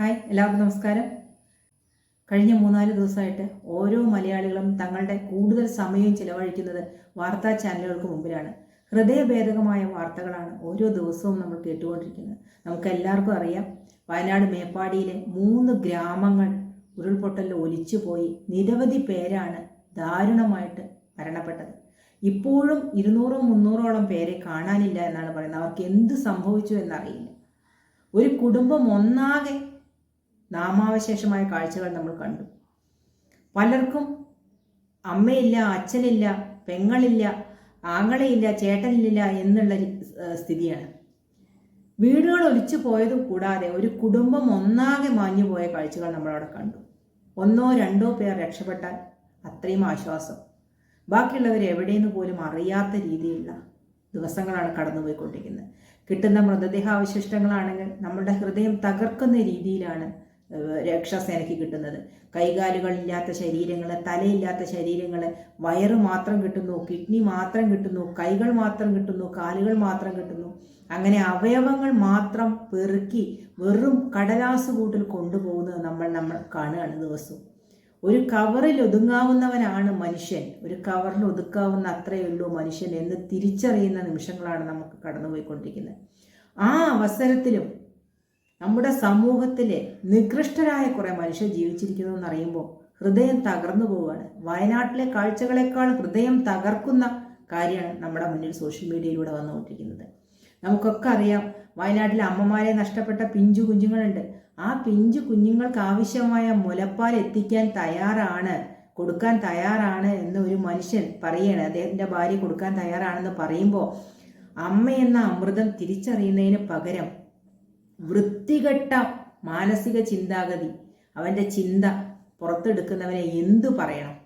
Hi എല്ലാവർക്കും നമസ്കാരം. കഴിഞ്ഞ മൂന്നാൽ ദിവസമായിട്ട് ഓരോ മലയാളികളും തങ്ങളുടെ കൂടുതൽ സമയം ചിലവഴിക്കുന്നത് വാർത്താ ചാനലുകൾക്ക് മുമ്പിലാണ്. ഹൃദയഭേദകമായ വാർത്തകളാണ് ഓരോ ദിവസവും നമ്മൾ കേട്ടുകൊണ്ടിരിക്കുന്നത്. നമുക്ക് എല്ലാവർക്കും അറിയാം വയനാട് മേപ്പാടിയിലെ മൂന്ന് ഗ്രാമങ്ങൾ ഉരുൾപൊട്ടലിൽ ഒലിച്ചുപോയി നിരവധി പേരാണ് ദാരുണമായിട്ട് മരണപ്പെട്ടത്. ഇപ്പോഴും ഇരുന്നൂറോ മുന്നൂറോളം പേരെ കാണാനില്ല എന്നാണ് പറയുന്നത്. അവർക്ക് എന്ത് സംഭവിച്ചു എന്നറിയില്ല. ഒരു കുടുംബം ഒന്നാകെ നാമാവശേഷമായ കാഴ്ചകൾ നമ്മൾ കണ്ടു. പലർക്കും അമ്മയില്ല അച്ഛനില്ല പെങ്ങളില്ല ആങ്ങളയില്ല ചേട്ടനില്ല എന്നുള്ള സ്ഥിതിയാണ്. വീടുകൾ ഒലിച്ചു പോയത് കൂടാതെ ഒരു കുടുംബം ഒന്നാകെ മാഞ്ഞു പോയ കാഴ്ചകൾ നമ്മളവിടെ കണ്ടു. ഒന്നോ രണ്ടോ പേർ രക്ഷപ്പെട്ടാൽ അത്രയും ആശ്വാസം. ബാക്കിയുള്ളവർ എവിടെയെന്ന് പോലും അറിയാത്ത രീതിയിലുള്ള ദിവസങ്ങളാണ് കടന്നുപോയിക്കൊണ്ടിരിക്കുന്നത്. കിട്ടുന്ന മൃതദേഹാവശിഷ്ടങ്ങളാണെങ്കിൽ നമ്മളുടെ ഹൃദയം തകർക്കുന്ന രീതിയിലാണ് രക്ഷാസേനയ്ക്ക് കിട്ടുന്നത്. കൈകാലുകളില്ലാത്ത ശരീരങ്ങൾ തലയില്ലാത്ത ശരീരങ്ങൾ വയറ് മാത്രം കിട്ടുന്നു കിഡ്നി മാത്രം കിട്ടുന്നു കൈകൾ മാത്രം കിട്ടുന്നു കാലുകൾ മാത്രം കിട്ടുന്നു. അങ്ങനെ അവയവങ്ങൾ മാത്രം പെറുക്കി വെറും കടലാസ് കൂട്ടിൽ കൊണ്ടുപോകുന്നത് നമ്മൾ നമ്മൾ കാണുകയാണ് ദിവസവും. ഒരു കവറിൽ ഒതുങ്ങാവുന്നവനാണ് മനുഷ്യൻ. ഒരു കവറിൽ ഒതുക്കാവുന്ന അത്രയേ ഉള്ളൂ മനുഷ്യൻ എന്ന് തിരിച്ചറിയുന്ന നിമിഷങ്ങളാണ് നമുക്ക് കടന്നുപോയിക്കൊണ്ടിരിക്കുന്നത്. ആ അവസരത്തിലും നമ്മുടെ സമൂഹത്തിലെ നികൃഷ്ടരായ കുറെ മനുഷ്യർ ജീവിച്ചിരിക്കുന്നു എന്നറിയുമ്പോൾ ഹൃദയം തകർന്നു പോവുകയാണ്. വയനാട്ടിലെ കാഴ്ചകളെക്കാൾ ഹൃദയം തകർക്കുന്ന കാര്യമാണ് നമ്മുടെ മുന്നിൽ സോഷ്യൽ മീഡിയയിലൂടെ വന്നുകൊണ്ടിരിക്കുന്നത്. നമുക്കൊക്കെ അറിയാം വയനാട്ടിലെ അമ്മമാരെ നഷ്ടപ്പെട്ട പിഞ്ചു കുഞ്ഞുങ്ങളുണ്ട്. ആ പിഞ്ചു കുഞ്ഞുങ്ങൾക്ക് ആവശ്യമായ മുലപ്പാൽ എത്തിക്കാൻ തയ്യാറാണ് കൊടുക്കാൻ തയ്യാറാണ് എന്ന് ഒരു മനുഷ്യൻ പറയാണ് അദ്ദേഹത്തിന്റെ ഭാര്യ കൊടുക്കാൻ തയ്യാറാണെന്ന് പറയുമ്പോൾ അമ്മയെന്ന അമൃതം തിരിച്ചറിയുന്നതിന് പകരം വൃത്തികെട്ട മാനസിക ചിന്താഗതി അവന്റെ ചിന്ത പുറത്തെടുക്കുന്നവനെ എന്തു പറയണം?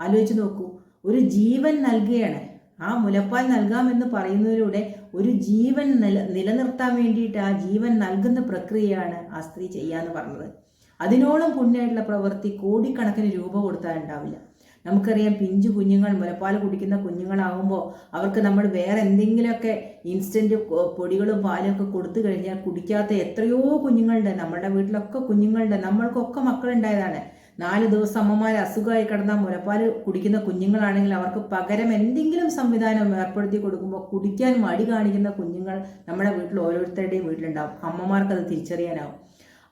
ആലോചിച്ച് നോക്കൂ ഒരു ജീവൻ നൽകുകയാണ്. ആ മുലപ്പാൽ നൽകാമെന്ന് പറയുന്നതിലൂടെ ഒരു ജീവൻ നില നിലനിർത്താൻ വേണ്ടിയിട്ട് ആ ജീവൻ നൽകുന്ന പ്രക്രിയയാണ് ആ സ്ത്രീ ചെയ്യാന്ന് പറഞ്ഞത്. അതിനോളം പുണ്യമായിട്ടുള്ള പ്രവൃത്തി കോടിക്കണക്കിന് രൂപ കൊടുത്താൽ ഉണ്ടാവില്ല. നമുക്കറിയാം പിഞ്ചു കുഞ്ഞുങ്ങൾ മുലപ്പാൽ കുടിക്കുന്ന കുഞ്ഞുങ്ങളാകുമ്പോൾ അവർക്ക് നമ്മൾ വേറെ എന്തെങ്കിലുമൊക്കെ ഇൻസ്റ്റന്റ് പൊടികളും പാലും ഒക്കെ കൊടുത്തു കഴിഞ്ഞാൽ കുടിക്കാത്ത എത്രയോ കുഞ്ഞുങ്ങളുണ്ട്. നമ്മുടെ വീട്ടിലൊക്കെ കുഞ്ഞുങ്ങളുണ്ട്. നമ്മൾക്കൊക്കെ മക്കളുണ്ടായതാണ്. നാല് ദിവസം അമ്മമാർ അസുഖമായി കിടന്നാൽ മുലപ്പാൽ കുടിക്കുന്ന കുഞ്ഞുങ്ങളാണെങ്കിൽ അവർക്ക് പകരം എന്തെങ്കിലും സംവിധാനം ഏർപ്പെടുത്തി കൊടുക്കുമ്പോൾ കുടിക്കാൻ മടി കാണിക്കുന്ന കുഞ്ഞുങ്ങൾ നമ്മുടെ വീട്ടിൽ ഓരോരുത്തരുടെയും വീട്ടിലുണ്ടാവും. അമ്മമാർക്ക് അത് തിരിച്ചറിയാനാവും.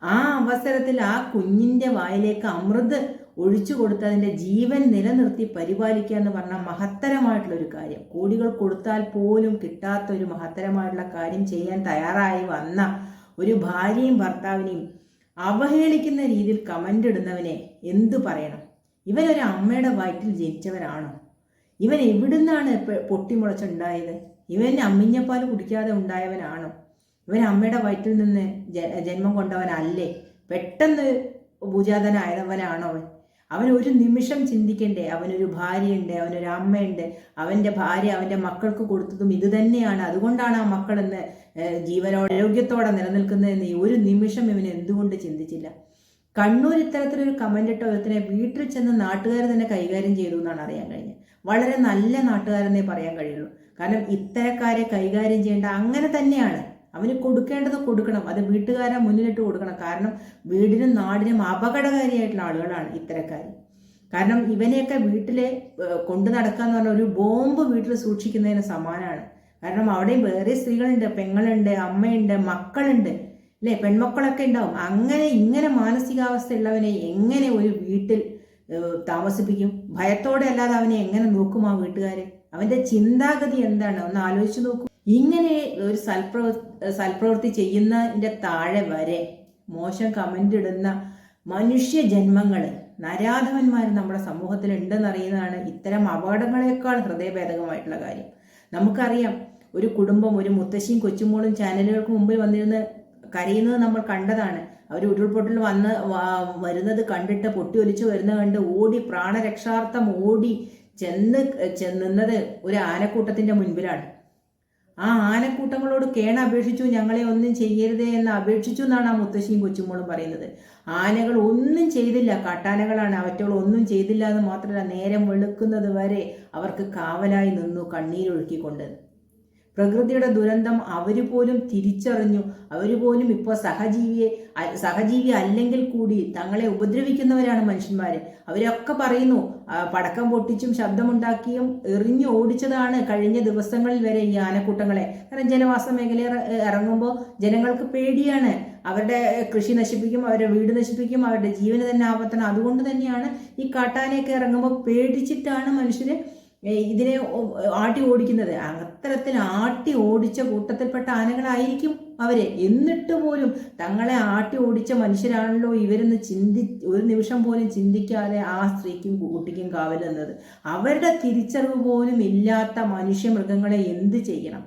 ആ അവസരത്തിൽ ആ കുഞ്ഞിന്റെ വായിലേക്ക് അമൃത് ഒഴിച്ചു കൊടുത്ത് അതിന്റെ ജീവൻ നിലനിർത്തി പരിപാലിക്കുക എന്ന് പറഞ്ഞാൽ മഹത്തരമായിട്ടുള്ള ഒരു കാര്യം. കോടികൾ കൊടുത്താൽ പോലും കിട്ടാത്ത ഒരു മഹത്തരമായിട്ടുള്ള കാര്യം ചെയ്യാൻ തയ്യാറായി വന്ന ഒരു ഭാര്യയും ഭർത്താവിനെയും അവഹേളിക്കുന്ന രീതിയിൽ കമന്റ് ഇടുന്നവനെ എന്തു പറയണം? ഇവനൊരു അമ്മയുടെ വയറ്റിൽ ജനിച്ചവനാണോ? ഇവൻ എവിടുന്നാണ് പൊട്ടിമുളച്ചുണ്ടായത് ഇവൻ അമ്മിഞ്ഞപ്പാൽ കുടിക്കാതെ ഉണ്ടായവനാണോ? ഇവൻ അമ്മയുടെ വയറ്റിൽ നിന്ന് ജന്മം കൊണ്ടവനല്ലേ? പെട്ടെന്ന് ഭൂജാതനായവനാണോ അവൻ അവൻ ഒരു നിമിഷം ചിന്തിക്കണ്ടേ? അവനൊരു ഭാര്യയുണ്ട് അവനൊരു അമ്മയുണ്ട്. അവന്റെ ഭാര്യ അവന്റെ മക്കൾക്ക് കൊടുത്തതും ഇത് തന്നെയാണ്. അതുകൊണ്ടാണ് ആ മക്കളെന്ന് ജീവനോടെ ആരോഗ്യത്തോടെ നിലനിൽക്കുന്നതെന്ന് ഒരു നിമിഷം ഇവൻ എന്തുകൊണ്ട് ചിന്തിച്ചില്ല? കണ്ണൂർ ഇത്തരത്തിലൊരു കമന്റ് ഇട്ട ഒരുത്തിനെ വീട്ടിൽ ചെന്ന് നാട്ടുകാർ തന്നെ കൈകാര്യം ചെയ്തു എന്നാണ് അറിയാൻ കഴിഞ്ഞത്. വളരെ നല്ല നാട്ടുകാരെന്നേ പറയാൻ കഴിയുള്ളൂ. കാരണം ഇത്തരക്കാരെ കൈകാര്യം ചെയ്യേണ്ട അങ്ങനെ തന്നെയാണ്. അവന് കൊടുക്കേണ്ടത് കൊടുക്കണം. അത് വീട്ടുകാരെ മുന്നിലിട്ട് കൊടുക്കണം. കാരണം വീടിനും നാടിനും അപകടകാരിയായിട്ടുള്ള ആളുകളാണ് ഇത്തരക്കാർ കാരണം ഇവനെയൊക്കെ വീട്ടിലെ കൊണ്ടു നടക്കുക എന്ന് പറഞ്ഞ ഒരു ബോംബ് വീട്ടിൽ സൂക്ഷിക്കുന്നതിന് സമാനമാണ് കാരണം അവിടെയും വേറെ സ്ത്രീകളുണ്ട് പെങ്ങളുണ്ട് അമ്മയുണ്ട് മക്കളുണ്ട്. അല്ലേ? പെൺമക്കളൊക്കെ ഉണ്ടാവും. അങ്ങനെ ഇങ്ങനെ മാനസികാവസ്ഥ ഉള്ളവനെ എങ്ങനെ ഒരു വീട്ടിൽ താമസിപ്പിക്കും? ഭയത്തോടെ അല്ലാതെ അവനെ എങ്ങനെ നോക്കും ആ വീട്ടുകാർ അവന്റെ ചിന്താഗതി എന്താണ്? ഒന്ന് ആലോചിച്ച് നോക്കൂ. ഇങ്ങനെ ഒരു സൽപ്രവ സൽപ്രവൃത്തി ചെയ്യുന്നതിന്റെ താഴെ വരെ മോശം കമന്റ് ഇടുന്ന മനുഷ്യ ജന്മങ്ങൾ നരാധവന്മാർ നമ്മുടെ സമൂഹത്തിൽ ഉണ്ടെന്നറിയുന്നതാണ് ഇത്തരം അപകടങ്ങളെക്കാൾ ഹൃദയഭേദകമായിട്ടുള്ള കാര്യം. നമുക്കറിയാം ഒരു കുടുംബം ഒരു മുത്തശ്ശിയും കൊച്ചുമോളും ചാനലുകൾക്ക് മുമ്പിൽ വന്നിരുന്ന് കരയുന്നത് നമ്മൾ കണ്ടതാണ്. അവർ ഉരുൾപൊട്ടൽ വന്ന് വരുന്നത് കണ്ടിട്ട് പൊട്ടി ഒലിച്ചു വരുന്നത് കണ്ട് ഓടി പ്രാണരക്ഷാർത്ഥം ഓടി ചെന്ന് ചെന്നത് ഒരു ആനക്കൂട്ടത്തിന്റെ മുൻപിലാണ്. ആ ആനക്കൂട്ടങ്ങളോട് കേണ അപേക്ഷിച്ചു ഞങ്ങളെ ഒന്നും ചെയ്യരുതേ എന്ന് അപേക്ഷിച്ചു എന്നാണ് ആ മുത്തശ്ശിയും കൊച്ചുമോളും പറയുന്നത്. ആനകൾ ഒന്നും ചെയ്തില്ല കാട്ടാനകളാണ്. അവറ്റകൾ ഒന്നും ചെയ്തില്ല എന്ന് മാത്രമല്ല നേരം വെളുക്കുന്നത് വരെ അവർക്ക് കാവലായി നിന്നു കണ്ണീരൊഴുക്കിക്കൊണ്ട് പ്രകൃതിയുടെ ദുരന്തം അവർ പോലും തിരിച്ചറിഞ്ഞു. അവർ പോലും ഇപ്പോൾ സഹജീവിയെ സഹജീവി അല്ലെങ്കിൽ കൂടി തങ്ങളെ ഉപദ്രവിക്കുന്നവരാണ് മനുഷ്യന്മാർ അവരൊക്കെ പറയുന്നു പടക്കം പൊട്ടിച്ചും ശബ്ദമുണ്ടാക്കിയും എറിഞ്ഞു ഓടിച്ചതാണ് കഴിഞ്ഞ ദിവസങ്ങളിൽ വരെ ഈ ആനക്കൂട്ടങ്ങളെ. കാരണം ജനവാസ മേഖലയിൽ ഇറങ്ങുമ്പോൾ ജനങ്ങൾക്ക് പേടിയാണ്. അവരുടെ കൃഷി നശിപ്പിക്കും അവരുടെ വീട് നശിപ്പിക്കും അവരുടെ ജീവന് തന്നെ ആപത്തണം. അതുകൊണ്ട് തന്നെയാണ് ഈ കാട്ടാനയൊക്കെ ഇറങ്ങുമ്പോൾ പേടിച്ചിട്ടാണ് മനുഷ്യർ ഇതിനെ ആട്ടി ഓടിക്കുന്നത്. അത്തരത്തിൽ ആട്ടി ഓടിച്ച കൂട്ടത്തിൽപ്പെട്ട ആനകളായിരിക്കും അവർ. എന്നിട്ട് പോലും തങ്ങളെ ആട്ടി ഓടിച്ച മനുഷ്യരാണല്ലോ ഇവരെന്ന് ചിന്തി ഒരു നിമിഷം പോലും ചിന്തിക്കാതെ ആ സ്ത്രീക്കും കുട്ടിക്കും കാവൽ എന്നത് അവരുടെ തിരിച്ചറിവ് പോലും ഇല്ലാത്ത മനുഷ്യ മൃഗങ്ങളെ എന്ത് ചെയ്യണം?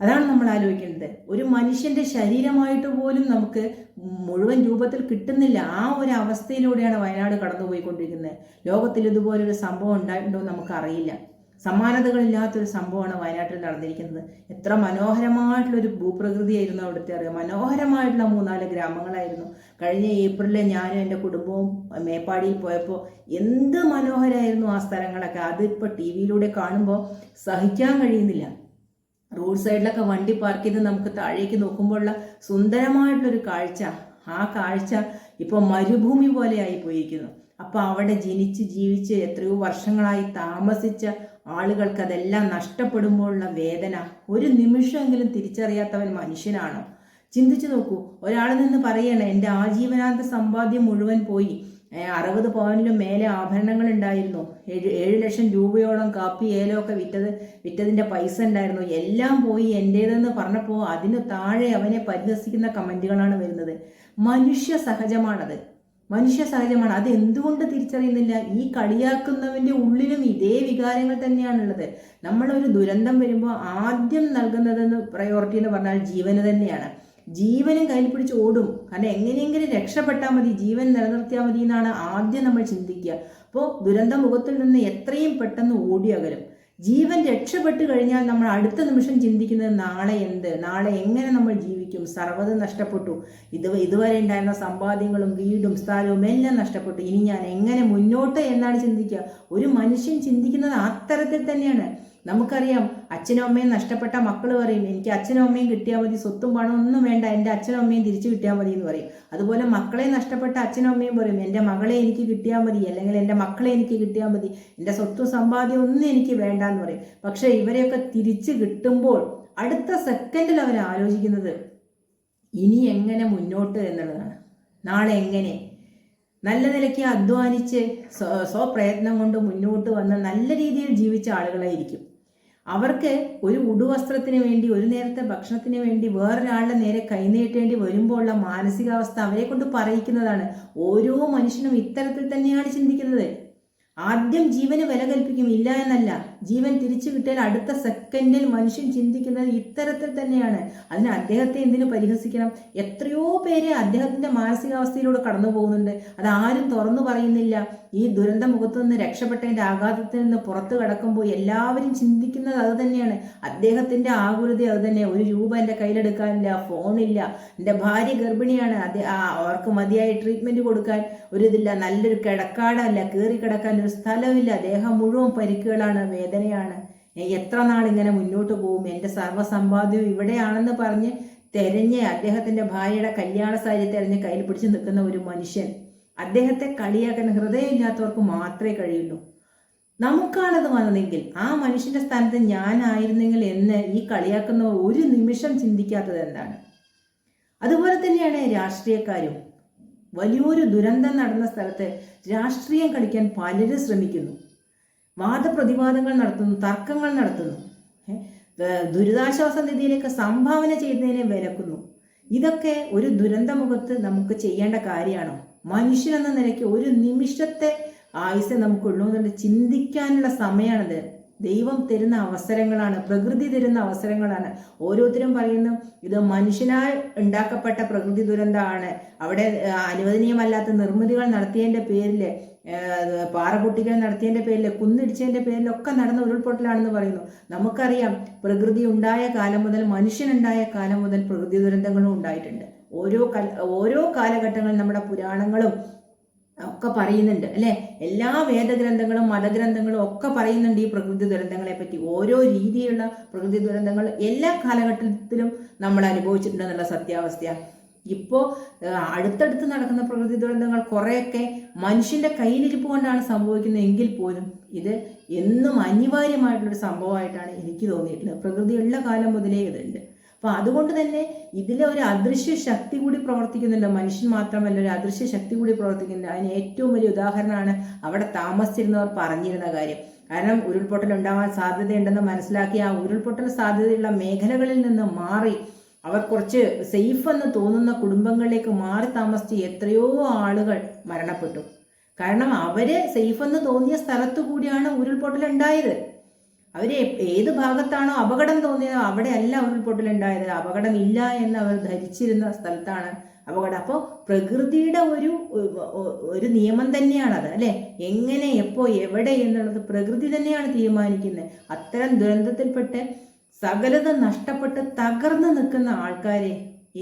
അതാണ് നമ്മൾ ആലോചിക്കേണ്ടത്. ഒരു മനുഷ്യന്റെ ശരീരമായിട്ട് പോലും നമുക്ക് മുഴുവൻ രൂപത്തിൽ കിട്ടുന്നില്ല. ആ ഒരു അവസ്ഥയിലൂടെയാണ് വയനാട് കടന്നുപോയിക്കൊണ്ടിരിക്കുന്നത്. ലോകത്തിൽ ഇതുപോലൊരു സംഭവം ഉണ്ടായിട്ടുണ്ടോ നമുക്കറിയില്ല സമാനതകളില്ലാത്തൊരു സംഭവമാണ് വയനാട്ടിൽ നടന്നിരിക്കുന്നത്. എത്ര മനോഹരമായിട്ടുള്ളൊരു ഭൂപ്രകൃതിയായിരുന്നു അവിടുത്തെ അറിയാം. മനോഹരമായിട്ടുള്ള മൂന്നാൽ ഗ്രാമങ്ങളായിരുന്നു. കഴിഞ്ഞ ഏപ്രിലിൽ ഞാനും എന്റെ കുടുംബവും മേപ്പാടിയിൽ പോയപ്പോൾ എന്ത് മനോഹരമായിരുന്നു ആ സ്ഥലങ്ങളൊക്കെ. അതിപ്പോൾ ടി വിയിലൂടെ കാണുമ്പോൾ സഹിക്കാൻ കഴിയുന്നില്ല. റോഡ് സൈഡിലൊക്കെ വണ്ടി പാർക്ക് ചെയ്ത് നമുക്ക് താഴേക്ക് നോക്കുമ്പോഴുള്ള സുന്ദരമായിട്ടുള്ളൊരു കാഴ്ച. ആ കാഴ്ച ഇപ്പോൾ മരുഭൂമി പോലെയായി പോയിരിക്കുന്നു. അപ്പോൾ അവിടെ ജനിച്ച് ജീവിച്ച് എത്രയോ വർഷങ്ങളായി താമസിച്ച ആളുകൾക്ക് അതെല്ലാം നഷ്ടപ്പെടുമ്പോഴുള്ള വേദന ഒരു നിമിഷമെങ്കിലും തിരിച്ചറിയാത്തവൻ മനുഷ്യനാണോ? ചിന്തിച്ചു നോക്കൂ. ഒരാളിൽ നിന്ന് പറയണ എന്റെ ആജീവനാന്ത സമ്പാദ്യം മുഴുവൻ പോയി. അറുപത് പവനിലും മേലെ ആഭരണങ്ങൾ ഉണ്ടായിരുന്നു. ഏഴ് ഏഴ് ലക്ഷം രൂപയോളം കാപ്പി ഏലമൊക്കെ വിറ്റത് വിറ്റതിന്റെ പൈസ ഉണ്ടായിരുന്നു. എല്ലാം പോയി എന്റേതെന്ന് പറഞ്ഞപ്പോൾ അതിന് താഴെ അവനെ പരിഹസിക്കുന്ന കമന്റുകളാണ് വരുന്നത്. മനുഷ്യ സഹജമാണത്. മനുഷ്യ സഹജമാണ്. അത് എന്തുകൊണ്ട് തിരിച്ചറിയുന്നില്ല? ഈ കളിയാക്കുന്നവന്റെ ഉള്ളിലും ഇതേ വികാരങ്ങൾ തന്നെയാണുള്ളത്. നമ്മളൊരു ദുരന്തം വരുമ്പോൾ ആദ്യം നൽകുന്നതെന്ന് പ്രയോറിറ്റി എന്ന് പറഞ്ഞാൽ ജീവന് തന്നെയാണ്. ജീവനും കയ്യിൽ പിടിച്ച് ഓടും. കാരണം എങ്ങനെയെങ്കിലും രക്ഷപ്പെട്ടാൽ മതി ജീവൻ നിലനിർത്തിയാൽ മതി എന്നാണ് ആദ്യം നമ്മൾ ചിന്തിക്കുക. അപ്പോൾ ദുരന്ത മുഖത്തിൽ നിന്ന് എത്രയും പെട്ടെന്ന് ഓടി അകലും. ജീവൻ രക്ഷപ്പെട്ടു കഴിഞ്ഞാൽ നമ്മൾ അടുത്ത നിമിഷം ചിന്തിക്കുന്നത് നാളെ എന്ത്? നാളെ എങ്ങനെ നമ്മൾ ജീവിക്കും? സർവതും നഷ്ടപ്പെട്ടു. ഇത് ഇതുവരെ ഉണ്ടായിരുന്ന സമ്പാദ്യങ്ങളും വീടും സ്ഥലവും എല്ലാം നഷ്ടപ്പെട്ടു. ഇനി ഞാൻ എങ്ങനെ മുന്നോട്ട് എന്നാണ് ചിന്തിക്കുക? ഒരു മനുഷ്യൻ ചിന്തിക്കുന്നത് അത്തരത്തിൽ തന്നെയാണ്. നമുക്കറിയാം അച്ഛനും അമ്മയും നഷ്ടപ്പെട്ട മക്കൾ പറയും എനിക്ക് അച്ഛനും അമ്മയും കിട്ടിയാൽ മതി സ്വത്തും പണവും ഒന്നും വേണ്ട എന്റെ അച്ഛനും അമ്മയും തിരിച്ചു കിട്ടിയാൽ മതി എന്ന് പറയും. അതുപോലെ മക്കളെ നഷ്ടപ്പെട്ട അച്ഛനും അമ്മയും പറയും എന്റെ മകളെ എനിക്ക് കിട്ടിയാൽ മതി അല്ലെങ്കിൽ എന്റെ മക്കളെ എനിക്ക് കിട്ടിയാൽ മതി എന്റെ സ്വത്തും സമ്പാദ്യം ഒന്നും എനിക്ക് വേണ്ട എന്ന് പറയും. പക്ഷേ ഇവരെയൊക്കെ തിരിച്ചു കിട്ടുമ്പോൾ അടുത്ത സെക്കൻഡിൽ അവർ ആലോചിക്കുന്നത് ഇനി എങ്ങനെ മുന്നോട്ട് എന്നുള്ളതാണ്. നാളെ എങ്ങനെ? നല്ല നിലയ്ക്ക് അധ്വാനിച്ച് സ്വ- സ്വപ്രയത്നം കൊണ്ട് മുന്നോട്ട് വന്ന് നല്ല രീതിയിൽ ജീവിച്ച ആളുകളായിരിക്കും. അവർക്ക് ഒരു ഉടുവസ്ത്രത്തിന് വേണ്ടി ഒരു നേരത്തെ ഭക്ഷണത്തിന് വേണ്ടി വേറൊരാളുടെ നേരെ കൈനീട്ടേണ്ടി വരുമ്പോൾ ഉള്ള മാനസികാവസ്ഥ അവരെ കൊണ്ട് പറയിക്കുന്നതാണ്. ഓരോ മനുഷ്യനും ഇത്തരത്തിൽ തന്നെയാണ് ചിന്തിക്കുന്നത്. ആദ്യം ജീവന് വില കൽപ്പിക്കും ഇല്ല എന്നല്ല. ജീവൻ തിരിച്ചു കിട്ടിയാൽ അടുത്ത സെക്കൻഡിൽ മനുഷ്യൻ ചിന്തിക്കുന്നത് ഇത്തരത്തിൽ തന്നെയാണ്. അതിന് അദ്ദേഹത്തെ എന്തിനു പരിഹസിക്കണം? എത്രയോ പേര് അദ്ദേഹത്തിന്റെ മാനസികാവസ്ഥയിലൂടെ കടന്നു പോകുന്നുണ്ട് അത് ആരും തുറന്നു പറയുന്നില്ല. ഈ ദുരന്ത മുഖത്തു നിന്ന് രക്ഷപ്പെട്ടതിന്റെ ആഘാതത്തിൽ നിന്ന് പുറത്തു കടക്കുമ്പോൾ എല്ലാവരും ചിന്തിക്കുന്നത് അത് തന്നെയാണ്. അദ്ദേഹത്തിന്റെ ആകുലത അത് തന്നെ. ഒരു രൂപ എന്റെ കയ്യിലെടുക്കാനില്ല ഫോണില്ല എന്റെ ഭാര്യ ഗർഭിണിയാണ്. അവർക്ക് മതിയായ ട്രീറ്റ്മെന്റ് കൊടുക്കാൻ ഒരു ഇതില്ല നല്ലൊരു കിടക്കാടല്ല കയറി കിടക്കാൻ ഒരു സ്ഥലമില്ല. ദേഹം മുഴുവൻ പരിക്കുകളാണ് വേദനയാണ്. എത്ര നാൾ ഇങ്ങനെ മുന്നോട്ട് പോകും? എന്റെ സർവസമ്പാദ്യവും ഇവിടെയാണെന്ന് പറഞ്ഞ് തെരഞ്ഞ് അദ്ദേഹത്തിന്റെ ഭാര്യയുടെ കല്യാണ സാരി തെരഞ്ഞ് കയ്യിൽ പിടിച്ച് നിൽക്കുന്ന ഒരു മനുഷ്യൻ. അദ്ദേഹത്തെ കളിയാക്കാൻ ഹൃദയമില്ലാത്തവർക്ക് മാത്രമേ കഴിയുള്ളൂ. നമുക്കാണത് വന്നതെങ്കിൽ ആ മനുഷ്യന്റെ സ്ഥാനത്ത് ഞാനായിരുന്നെങ്കിൽ എന്ന് ഈ കളിയാക്കുന്നവർ ഒരു നിമിഷം ചിന്തിക്കാത്തത് എന്താണ്? അതുപോലെ തന്നെയാണ് രാഷ്ട്രീയക്കാരും. വലിയൊരു ദുരന്തം നടന്ന സ്ഥലത്ത് രാഷ്ട്രീയം കളിക്കാൻ പലരും ശ്രമിക്കുന്നു. വാദപ്രതിവാദങ്ങൾ നടത്തുന്നു തർക്കങ്ങൾ നടത്തുന്നു. ദുരിതാശ്വാസ നിധിയിലേക്ക് സംഭാവന ചെയ്യുന്നതിനെ വിലക്കുന്നു. ഇതൊക്കെ ഒരു ദുരന്തമുഖത്ത് നമുക്ക് ചെയ്യേണ്ട കാര്യമാണോ? മനുഷ്യനെന്ന നിലയ്ക്ക് ഒരു നിമിഷത്തെ ആയുസ് നമുക്കുള്ളൂ എന്നുള്ള ചിന്തിക്കാനുള്ള സമയമാണത് ദൈവം തരുന്ന അവസരങ്ങളാണ് പ്രകൃതി തരുന്ന അവസരങ്ങളാണ്. ഓരോരുത്തരും പറയുന്നു ഇത് മനുഷ്യനാൽ ഉണ്ടാക്കപ്പെട്ട പ്രകൃതി ദുരന്തമാണ്. അവിടെ അനുവദനീയമല്ലാത്ത നിർമ്മിതികൾ നടത്തിയതിന്റെ പേരിൽ പാറപൊട്ടികൾ നടത്തിയതിന്റെ പേരിൽ കുന്നിടിച്ചതിന്റെ പേരിലൊക്കെ നടന്ന ഉരുൾപൊട്ടലാണെന്ന് പറയുന്നു. നമുക്കറിയാം പ്രകൃതി ഉണ്ടായ കാലം മുതൽ മനുഷ്യനുണ്ടായ കാലം മുതൽ പ്രകൃതി ദുരന്തങ്ങളും ഉണ്ടായിട്ടുണ്ട്. ഓരോ കൽ ഓരോ കാലഘട്ടങ്ങളിൽ നമ്മുടെ പുരാണങ്ങളും ഒക്കെ പറയുന്നുണ്ട് അല്ലെ? എല്ലാ വേദഗ്രന്ഥങ്ങളും മതഗ്രന്ഥങ്ങളും ഒക്കെ പറയുന്നുണ്ട് ഈ പ്രകൃതി ദുരന്തങ്ങളെ പറ്റി. ഓരോ രീതിയിലുള്ള പ്രകൃതി ദുരന്തങ്ങൾ എല്ലാ കാലഘട്ടത്തിലും നമ്മൾ അനുഭവിച്ചിട്ടുണ്ട് എന്നുള്ള സത്യാവസ്ഥയാണ് ഇപ്പോ അടുത്തടുത്ത് നടക്കുന്ന പ്രകൃതി ദുരന്തങ്ങൾ കുറേയൊക്കെ മനുഷ്യന്റെ കയ്യിലിരിപ്പ് കൊണ്ടാണ് സംഭവിക്കുന്നത് എങ്കിൽ പോലും ഇത് എന്നും അനിവാര്യമായിട്ടുള്ളൊരു സംഭവമായിട്ടാണ് എനിക്ക് തോന്നിയിട്ടുള്ളത്. പ്രകൃതിയുള്ള കാലം മുതലേ ഇതുണ്ട്. അപ്പൊ അതുകൊണ്ട് തന്നെ ഇതിലെ ഒരു അദൃശ്യ ശക്തി കൂടി പ്രവർത്തിക്കുന്നുണ്ട്. മനുഷ്യൻ മാത്രമല്ല ഒരു അദൃശ്യ ശക്തി കൂടി പ്രവർത്തിക്കുന്നുണ്ട്. അതിന് ഏറ്റവും വലിയ ഉദാഹരണമാണ് അവിടെ താമസിച്ചിരുന്നവർ പറഞ്ഞിരുന്ന കാര്യം. കാരണം ഉരുൾപൊട്ടൽ ഉണ്ടാവാൻ സാധ്യതയുണ്ടെന്ന് മനസ്സിലാക്കി ആ ഉരുൾപൊട്ടൽ സാധ്യതയുള്ള മേഖലകളിൽ നിന്ന് മാറി അവർ കുറച്ച് സേഫ് എന്ന് തോന്നുന്ന കുടുംബങ്ങളിലേക്ക് മാറി താമസിച്ച് എത്രയോ ആളുകൾ മരണപ്പെട്ടു. കാരണം അവർ സേഫ് എന്ന് തോന്നിയ സ്ഥലത്തു കൂടിയാണ് ഉരുൾപൊട്ടൽ ഉണ്ടായത്. അവർ ഏത് ഭാഗത്താണോ അപകടം തോന്നിയത് അവിടെ അല്ല ഉരുൾപൊട്ടൽ ഉണ്ടായത് അപകടമില്ല എന്ന് അവർ ധരിച്ചിരുന്ന സ്ഥലത്താണ് അപകടം. അപ്പോൾ പ്രകൃതിയുടെ ഒരു ഒരു നിയമം തന്നെയാണത് അല്ലേ? എങ്ങനെ എപ്പോൾ എവിടെ എന്നുള്ളത് പ്രകൃതി തന്നെയാണ് തീരുമാനിക്കുന്നത്. അത്തരം ദുരന്തത്തിൽപ്പെട്ട് സകലത നഷ്ടപ്പെട്ട് തകർന്നു നിൽക്കുന്ന ആൾക്കാരെ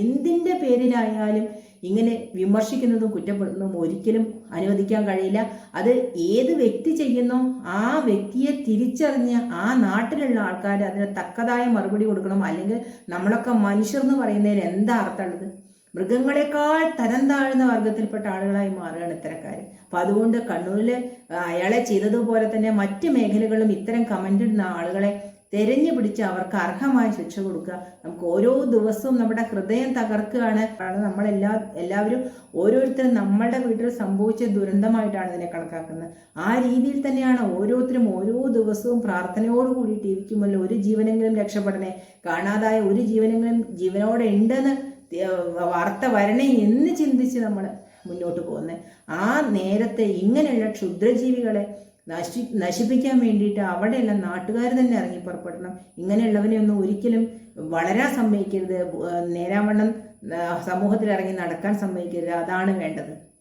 എന്തിന്റെ പേരിലായാലും ഇങ്ങനെ വിമർശിക്കുന്നതും കുറ്റപ്പെടുന്നതും ഒരിക്കലും അനുവദിക്കാൻ കഴിയില്ല. അത് ഏത് വ്യക്തി ചെയ്യുന്നോ ആ വ്യക്തിയെ തിരിച്ചറിഞ്ഞ് ആ നാട്ടിലുള്ള ആൾക്കാർ അതിന് തക്കതായ മറുപടി കൊടുക്കണം. അല്ലെങ്കിൽ നമ്മളൊക്കെ മനുഷ്യർ എന്ന് പറയുന്നതിൽ എന്താ അർത്ഥമുള്ളത്? മൃഗങ്ങളെക്കാൾ തരം താഴ്ന്ന വർഗത്തിൽപ്പെട്ട ആളുകളായി മാറുകയാണ് ഇത്തരക്കാർ അപ്പൊ അതുകൊണ്ട് കണ്ണൂരിൽ അയാളെ ചെയ്തതുപോലെ തന്നെ മറ്റ് മേഖലകളിലും ഇത്തരം കമന്റ് ഇടുന്ന ആളുകളെ തെരഞ്ഞു പിടിച്ച് അവർക്ക് അർഹമായ ശിക്ഷ കൊടുക്കുക. നമുക്ക് ഓരോ ദിവസവും നമ്മുടെ ഹൃദയം തകർക്കുകയാണ്. നമ്മളെല്ലാ എല്ലാവരും ഓരോരുത്തരും നമ്മളുടെ വീട്ടിൽ സംഭവിച്ച ദുരന്തമായിട്ടാണ് ഇതിനെ കണക്കാക്കുന്നത്. ആ രീതിയിൽ തന്നെയാണ് ഓരോരുത്തരും ഓരോ ദിവസവും പ്രാർത്ഥനയോട് ടി വിക്ക് മുന്നിൽ ഒരു ജീവനെങ്കിലും രക്ഷപ്പെടണേ കാണാതായ ഒരു ജീവനെങ്കിലും ജീവനോടെ ഉണ്ടെന്ന് വാർത്ത വരണേ എന്ന് ചിന്തിച്ച് നമ്മൾ മുന്നോട്ട് പോകുന്നത്. ആ നേരത്തെ ഇങ്ങനെയുള്ള ക്ഷുദ്രജീവികളെ നശി നശിപ്പിക്കാൻ വേണ്ടിയിട്ട് അവിടെയെല്ലാം നാട്ടുകാർ തന്നെ ഇറങ്ങി പുറപ്പെടണം. ഇങ്ങനെയുള്ളവനെ ഒന്നും ഒരിക്കലും വളരാൻ സമ്മതിക്കരുത്. നേരാവണ്ണം സമൂഹത്തിൽ ഇറങ്ങി നടക്കാൻ സമ്മതിക്കരുത്. അതാണ് വേണ്ടത്.